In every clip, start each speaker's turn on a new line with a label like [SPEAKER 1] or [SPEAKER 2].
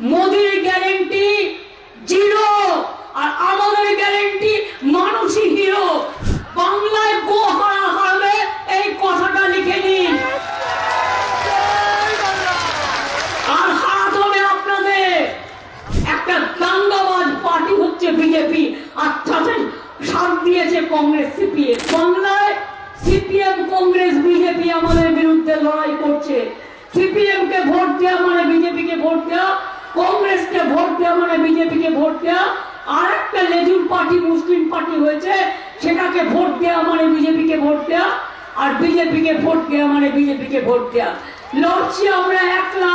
[SPEAKER 1] মোদির guarantee zero আর আমাদের guarantee মানুষই হিরো। বাংলায় গো হারা হারবে, এই কথাটা লিখে নিন। আর হারাতে হবে আপনাদের। একটা দাঙ্গাবাজ পার্টি হচ্ছে বিজেপি, আর তাতে সাথ দিয়েছে কংগ্রেস, সিপিএম। বাংলায় সিপিএম, কংগ্রেস, বিজেপি আমাদের বিরুদ্ধে লড়াই করছে। সিপিএম কে ভোট দেওয়া মানে বিজেপি কে ভোট দেওয়া কংগ্রেসকে ভোট দেওয়া মানে বিজেপি কে ভোট দেওয়া আর একটা লেজুর পার্টি, মুসলিম পার্টি হয়েছে, সেটাকে ভোট দেওয়া মানে বিজেপি কে ভোট দেওয়া আর বিজেপি কে ভোট দেওয়া মানে বিজেপি কে ভোট দেওয়া লড়ছি আমরা একলা।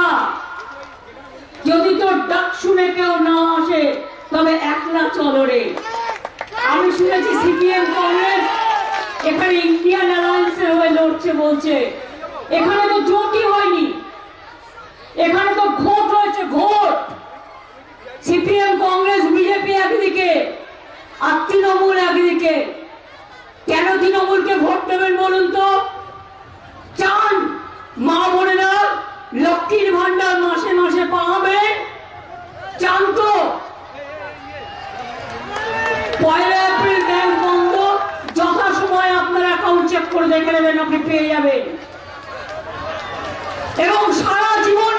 [SPEAKER 1] যদি তোর ডাক শুনে কেউ না আসে, তবে একলা চলো রে। আমি শুনেছি সিপিএম কংগ্রেস, এখানে ইন্ডিয়ান অ্যালায়েন্সের হয়ে লড়ছে, বলছে। এখানে তো জোটই হয়নি। এখানে তো ভোট হয়েছে ভোট। সিপিএম, কংগ্রেস, বিজেপি একদিকে, আর তৃণমূল একদিকে। কেন তৃণমূলকে ভোট দেবেন বলুন তো? চান মা বোনেরা লক্ষ্মীর ভান্ডার মাসে মাসে পাবে চান তো। পয়লা এপ্রিল ব্যাংক বন্ধ। যথাসময়ে আপনার অ্যাকাউন্ট চেক করে দেখে নেবেন, আপনি পেয়ে যাবেন। এবং সারা জীবন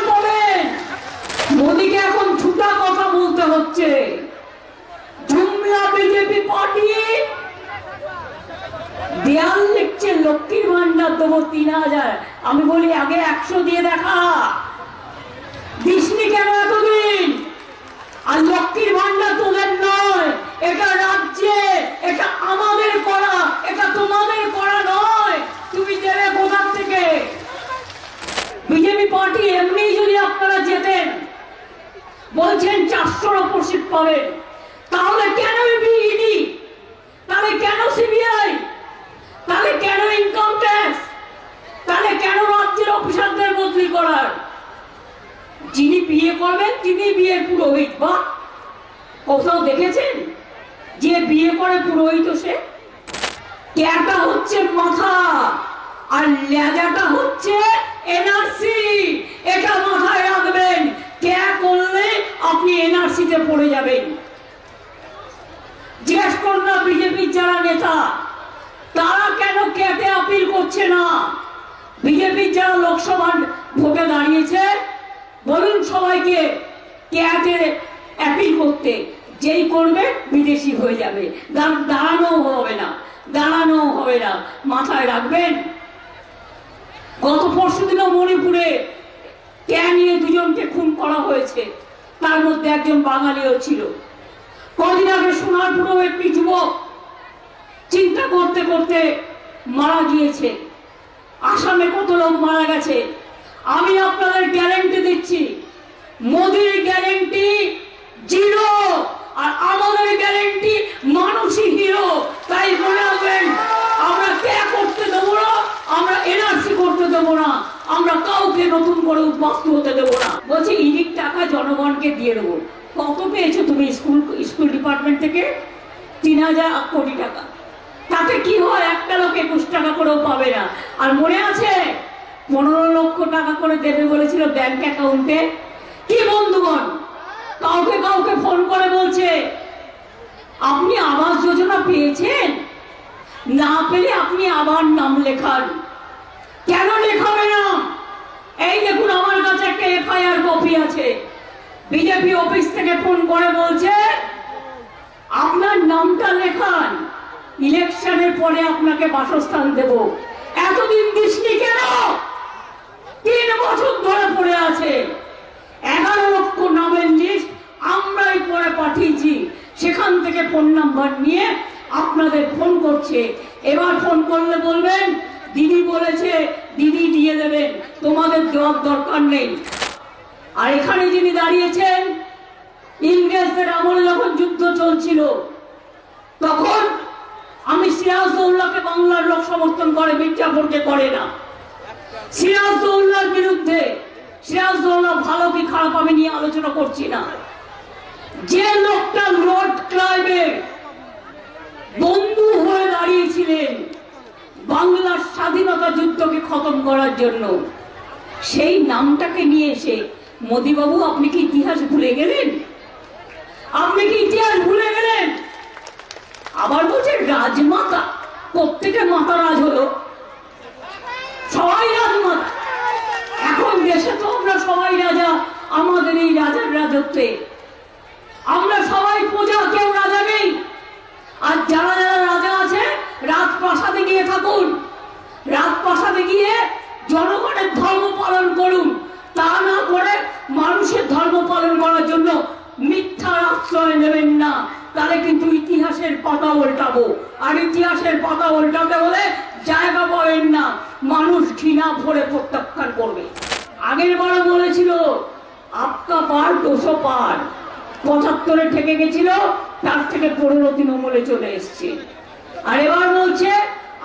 [SPEAKER 1] মোদীকে এখন ছুটা কথা বলতে হচ্ছে। দেয়াল লিখছে লক্ষ্মীর ভান্ডার দেবো তিন হাজার। আমি বলি, আগে একশো দিয়ে দেখা। দিসনি কেন এতদিন? আর লক্ষ্মীর ভান্ডার তোদের নয়। এটা রাজ্যে, এটা আমাদের করা, এটা তোমাদের করা নয়। তুমি দেবে কোথার থেকে? বিজেপি পার্টি এমনি যদি আপনারা যেতেন বলছেন চারশোর ওপর সিট পাবেন তাহলে কেন ইডি তাহলে কেন সিবিআই তাহলে কেন ইনকাম ট্যাক্স তাহলে কেন রাজ্যের অফিসারদের বদলি করার? যিনি বিয়ে করবেন, তিনি বিয়ের পুরোহিত, বা কোথাও দেখেছেন? যে বিয়ে করে পুরোহিত সে? ক্যাটা হচ্ছে মাথা, আর লেজাটা হচ্ছে এনআরসি। এটা মাথায় রাখবেন। ক্যা করলে আপনি এনআরসিতে পড়ে যাবেন। জিজ্ঞেস করুন না বিজেপির যারা নেতা, তারা কেন ক্যাটে আপিল করছে না? বিজেপির যারা লোকসভার ভোটে দাঁড়িয়েছে, বলুন সবাইকে ক্যাটে অ্যাপিল করতে। যেই করবে, বিদেশি হয়ে যাবে। দাঁড়ানো হবে না দাঁড়ানো হবে না। মাথায় রাখবেন, গত পরশু দিনও মণিপুরে ক্যা নিয়ে দুজনকে খুন করা হয়েছে। তার মধ্যে একজন বাঙালিও ছিল। কদিন আগে সোনারপুরেও একটি যুবক চিন্তা করতে করতে মারা গিয়েছে। আসামে কত লোক মারা গেছে। আমি আপনাদের গ্যারেন্টি দিচ্ছি, মোদির গ্যারেন্টি জিরো আর আমাদের গ্যারেন্টি মানুষই হিরো তাই মনে রাখবেন, আমরা কে করতে দেবো না, আমরা এনআরসি করতে দেবো না, আমরা কাউকে নতুন করে উদ্বাস্তু হতে দেবো না। বলছি জনগণকে দিয়ে দেবো। কত পেয়েছ তুমি স্কুল স্কুল ডিপার্টমেন্ট থেকে? তিন হাজার কোটি টাকা। তাতে কি হয়? একটা লোক একুশ টাকা করেও পাবে না। আর মনে আছে? পনেরো লক্ষ টাকা করে দেবে বলেছিল ব্যাংক অ্যাকাউন্টে কি বন্ধুগণ? কাউকে কাউকে ফোন করে বলছে, আপনি আবাস যোজনা পেয়েছেন? না পেলে আপনি আবার নাম লেখান। কেন লেখাবে না? এই দেখুন, আমার কাছে একটা এফআইআর কপি আছে। বিজেপি অফিস থেকে ফোন করে বলছে, আপনার নামটা লেখান ইলেকশনের পরে আপনাকে বাসস্থান দেব। এতদিন দৃষ্টি কেন? তিন বছর ধরে পড়ে আছে। এগারো লক্ষ নামের লিস্ট আমরাই পরে পাঠিয়েছি। সেখান থেকে ফোন নাম্বার নিয়ে আপনাদের ফোন করছে। এবার ফোন করলে বলবেন, দিদি বলেছে, দিদি দিয়ে দেবেন। তোমাদের দেওয়ার দরকার নেই। আর এখানে যিনি দাঁড়িয়েছেন, ইংরেজদের আমলে যখন যুদ্ধ চলছিল। তখন আমি সিরাজদৌল্লাকে বাংলার লোক সমর্থন করে মির্জাফরকে করে না। সিরাজদৌল্লার বিরুদ্ধে সিরাজদৌল্লা ভালো কি খারাপ আমি নিয়ে আলোচনা করছি না। যে লোকটা লর্ড ক্লাইভের বন্ধু হয়ে দাঁড়িয়েছিলেন, বাংলার স্বাধীনতা যুদ্ধকে খতম করার জন্য, সেই নামটাকে নিয়ে এসে মোদিবাবু, আপনি কি ইতিহাস ভুলে গেলেন? আপনি কি ইতিহাস ভুলে গেলেন? আবার বলছে, রাজমাতা। প্রত্যেকের মাতা রাজ হলো। সবাই রাজমাতা। এখন দেশে তো আমরা সবাই রাজা। আমাদের এই রাজার রাজত্বে আমরা সবাই প্রজা কেউ রাজা নেই আর যারা যারা রাজা আছে রাজপ্রাসাদে গিয়ে থাকুন রাজপ্রাসাদে গিয়ে জনগণের ধর্ম পালন করুন তা না করে মানুষের ধর্ম পালন করার জন্য মিথ্যার আশ্রয় নেবেন না, তাহলে কিন্তু ইতিহাসের পাতা উল্টাবো। আর ইতিহাসের পাতা উল্টাতে হলে জায়গা পাবেন না, মানুষ ঘৃণা ভরে প্রত্যাখ্যান করবে। আগের বারে বলেছিল, আপকা পার দুশো পার। পঁচাত্তরে ঠেকে গেছিল, তার থেকে পনেরো তৃণমূলে চলে এসছে। আর এবার বলছে,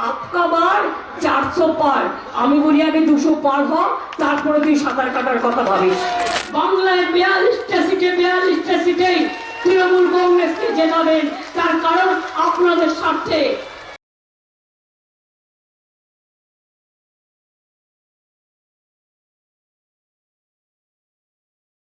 [SPEAKER 1] আপকা বার চারশো পার। আমি বলি, আগে দুশো পার হ, তারপরে তুই সাঁতার কাটার কথা ভাবিস। বাংলায় বিয়াল্লিশটা সিটে, বিয়াল্লিশটা সিটেই তৃণমূল কংগ্রেসকে জেনাবেন তার কারণ আপনাদের স্বার্থে।